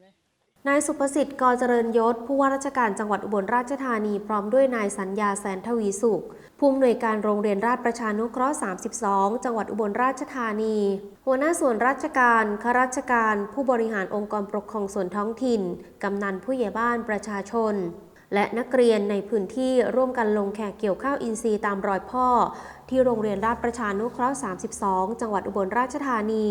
เลยนายสุภสิทธิ์กอเจริญยศ ผู้ว่าราชการจังหวัดอุบลราชธานี พร้อมด้วยนายสัญญาแสนทวีสุข ผู้อำนวยการโรงเรียนราชประชานุเคราะห์ 32 จังหวัดอุบลราชธานี หัวหน้าส่วนราชการข้าราชการ ผู้บริหารองค์กรปกครองส่วนท้องถิ่น กำนันผู้ใหญ่บ้านประชาชน และนักเรียนในพื้นที่ร่วมกันลงแขกเกี่ยวข้าวอินทรีย์ตามรอยพ่อ ที่โรงเรียนราชประชานุเคราะห์ 32 จังหวัดอุบลราชธานี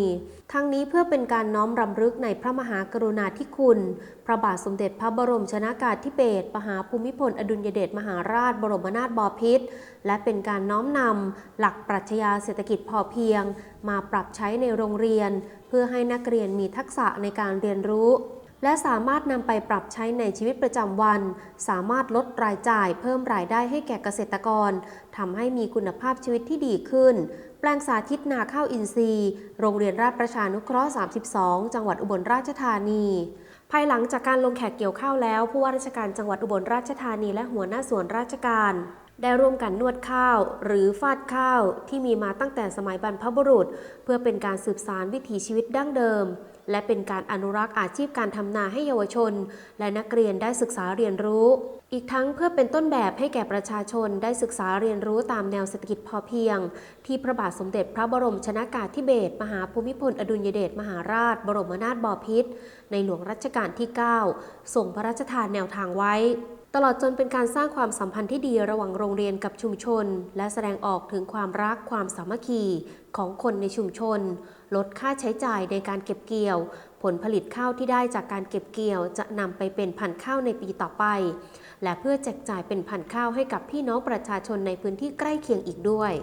ทั้งนี้เพื่อเป็นการน้อมรำลึกในพระมหากรุณาธิคุณ พระบาทสมเด็จพระบรมชนากาธิเบศรมหาภูมิพล อดุลยเดชมหาราช บรมนาถบพิตรและเป็นการน้อมนำหลักปรัชญาเศรษฐกิจพอเพียง มาปรับใช้ในโรงเรียน เพื่อให้นักเรียนมีทักษะในการเรียนรู้ และสามารถนำไปปรับใช้ในชีวิตประจำวัน สามารถลดรายจ่ายเพิ่มรายได้ให้แก่เกษตรกรทำให้มีคุณภาพชีวิตที่ดีขึ้น แปลงสาธิตนาข้าวอินทรีย์ โรงเรียนราชประชานุเคราะห์ 32 จังหวัดอุบลราชธานีภายหลังจากการลงแขกเกี่ยวข้าวแล้ว ผู้ว่าราชการจังหวัดอุบลราชธานีและหัวหน้าส่วนราชการ ได้ร่วมกันนวดข้าว หรือฟาดข้าวที่มีมาตั้งแต่สมัยบรรพบุรุษ เพื่อเป็นการสืบสานวิถีชีวิตดั้งเดิม และเป็นการอนุรักษ์อาชีพการทำนาให้เยาวชน และนักเรียนได้ศึกษาเรียนรู้ อีกทั้งเพื่อเป็นต้นแบบให้แก่ประชาชนได้ศึกษาเรียนรู้ตามแนวเศรษฐกิจพอเพียง ที่พระบาทสมเด็จพระบรมชนากาธิเบศรมหาภูมิพลอดุลยเดชมหาราช บรมนาถบพิตรในหลวงรัชกาลที่ 9 ส่งพระราชทานแนวทางไว้ ตลอดจนเป็นการสร้างความสัมพันธ์ที่ดีระหว่างโรงเรียนกับชุมชน และแสดงออกถึงความรักความสามัคคีของคนในชุมชน ลดค่าใช้จ่ายในการเก็บเกี่ยว ผลผลิตข้าวที่ได้จากการเก็บเกี่ยว จะนำไปเป็นพันธุ์ข้าวในปีต่อไป และเพื่อแจกจ่ายเป็นพันธุ์ข้าวให้กับพี่น้องประชาชนในพื้นที่ใกล้เคียงอีกด้วย